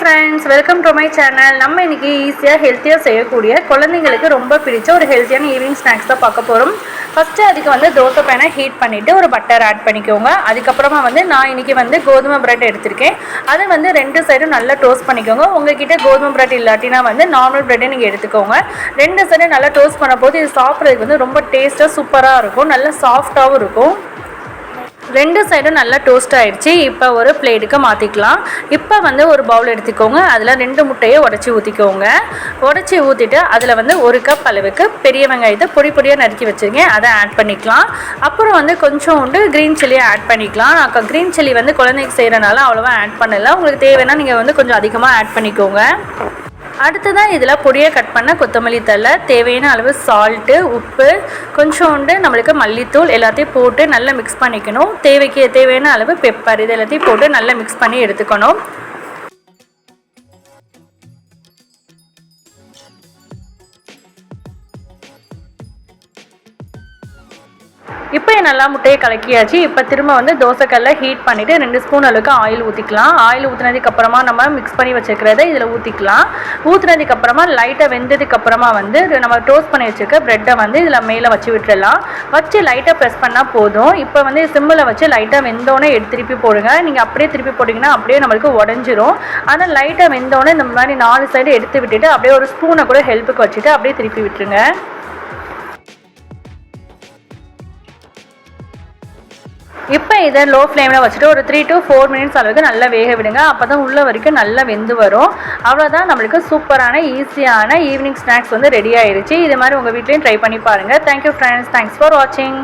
Friends welcome to my channel நம்ம இன்றைக்கி ஈஸியாக ஹெல்த்தியாக செய்யக்கூடிய குழந்தைங்களுக்கு ரொம்ப பிடிச்ச ஒரு ஹெல்த்தியான ஈவினிங் ஸ்நாக்ஸ் தான் பார்க்க போகிறோம் ஃபஸ்ட்டு அதுக்கு வந்து தோசை பேனை ஹீட் பண்ணிவிட்டு ஒரு பட்டர் ஆட் பண்ணிக்கோங்க. அதுக்கப்புறமா வந்து நான் இன்றைக்கி வந்து கோதுமை பிரெட் எடுத்திருக்கேன். அதை வந்து ரெண்டு சைடும் நல்லா டோஸ்ட் பண்ணிக்கோங்க. உங்ககிட்ட கோதுமை பிரெட் இல்லாட்டினா வந்து நார்மல் பிரெட்டை நீங்கள் எடுத்துக்கோங்க. ரெண்டு சைடும் நல்லா டோஸ்ட் பண்ணும்போது இது சாப்பிட்றதுக்கு வந்து ரொம்ப டேஸ்ட்டாக சூப்பராக இருக்கும். நல்லா சாஃப்டாகவும் இருக்கும். ரெண்டு சைடும் நல்லா டோஸ்ட் ஆகிடுச்சி இப்போ ஒரு பிளேட்டுக்கு மாற்றிக்கலாம் இப்போ வந்து ஒரு பவுல் எடுத்துக்கோங்க. அதில் ரெண்டு முட்டையை உடச்சி ஊற்றிக்கோங்க உடச்சி ஊற்றிட்டு அதில் வந்து ஒரு கப் அளவுக்கு பெரிய வெங்காயத்தை பொடி பொடியாக நறுக்கி வச்சுருக்கேன். அதை ஆட் பண்ணிக்கலாம். அப்புறம் வந்து கொஞ்சம் உண்டு க்ரீன் சில்லியை ஆட் பண்ணிக்கலாம். நான் க்ரீன் சில்லி வந்து குழந்தைக்கு செய்கிறனால அவ்வளோவா ஆட் பண்ணலை. உங்களுக்கு தேவைன்னா நீங்கள் வந்து கொஞ்சம் அதிகமாக ஆட் பண்ணிக்கோங்க. அடுத்ததான் இதில் பொடியை கட் பண்ண கொத்தமல்லி தழை தேவையான அளவு சால்ட்டு உப்பு கொஞ்சோண்டு நம்மளுக்கு மல்லித்தூள் எல்லாத்தையும் போட்டு நல்லா மிக்ஸ் பண்ணிக்கணும். தேவைக்கு தேவையான அளவு பெப்பர் இது எல்லாத்தையும் போட்டு நல்லா மிக்ஸ் பண்ணி எடுத்துக்கணும். இப்போ நல்லா முட்டையை கலக்கியாச்சு. இப்போ திரும்ப வந்து தோசைக்கல்ல ஹீட் பண்ணிவிட்டு ரெண்டு ஸ்பூன் அளவுக்கு ஆயில் ஊற்றிக்கலாம் ஆயில் ஊற்றினதுக்கப்புறமா நம்ம மிக்ஸ் பண்ணி வச்சுக்கிறத இதில் ஊற்றிக்கலாம் ஊற்றுனதுக்கு அப்புறமா லைட்டாக வெந்ததுக்கப்புறமா வந்து நம்ம டோஸ்ட் பண்ணி வச்சுருக்க ப்ரெட்டை வந்து இதில் மேலே வச்சு விட்டுடலாம் வச்சு லைட்டாக ப்ரெஸ் பண்ணால் போதும். இப்போ வந்து சிம்மில் வச்சு லைட்டாக வெந்தோடனே எடுத்து திருப்பி போடுங்க. நீங்கள் அப்படியே திருப்பி போட்டிங்கன்னா அப்படியே நம்மளுக்கு உடஞ்சிரும். ஆனால் லைட்டாக வெந்தோடனே இந்த மாதிரி நாலு சைடு எடுத்து விட்டுட்டு அப்படியே ஒரு ஸ்பூனை கூட ஹெல்ப்புக்கு வச்சுட்டு அப்படியே திருப்பி விட்டுருங்க. இப்போ இதை லோ ஃப்ளேமில் வச்சுட்டு ஒரு த்ரீ டு ஃபோர் மினிட்ஸ் அளவுக்கு நல்லா வேக விடுங்க. அப்போ தான் உள்ள வரைக்கும் நல்லா வெந்து வரும். அவ்வளோதான் நம்மளுக்கு சூப்பரான ஈஸியான ஈவினிங் ஸ்நாக்ஸ் வந்து ரெடி ஆயிடுச்சு இது மாதிரி உங்கள் வீட்லேயும் ட்ரை பண்ணி பாருங்கள் தேங்க்யூ ஃப்ரெண்ட்ஸ் தேங்க்ஸ் ஃபார் வாட்சிங்